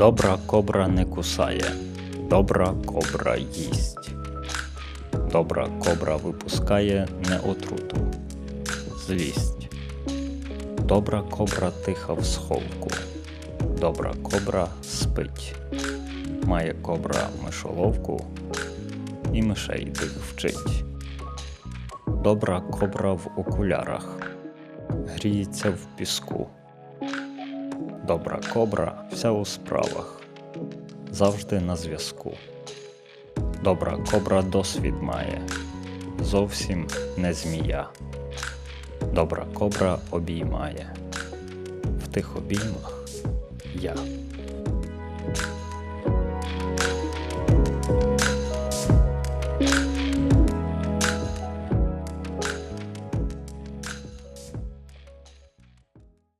Добра кобра не кусає, добра кобра їсть. Добра кобра випускає не отруту, злість. Добра кобра тиха в сховку, добра кобра спить. Має кобра мишоловку і мишей тих вчить. Добра кобра в окулярах, гріється в піску. Добра кобра вся у справах, завжди на зв'язку. Добра кобра досвід має, зовсім не змія. Добра кобра обіймає, в тих обіймах я.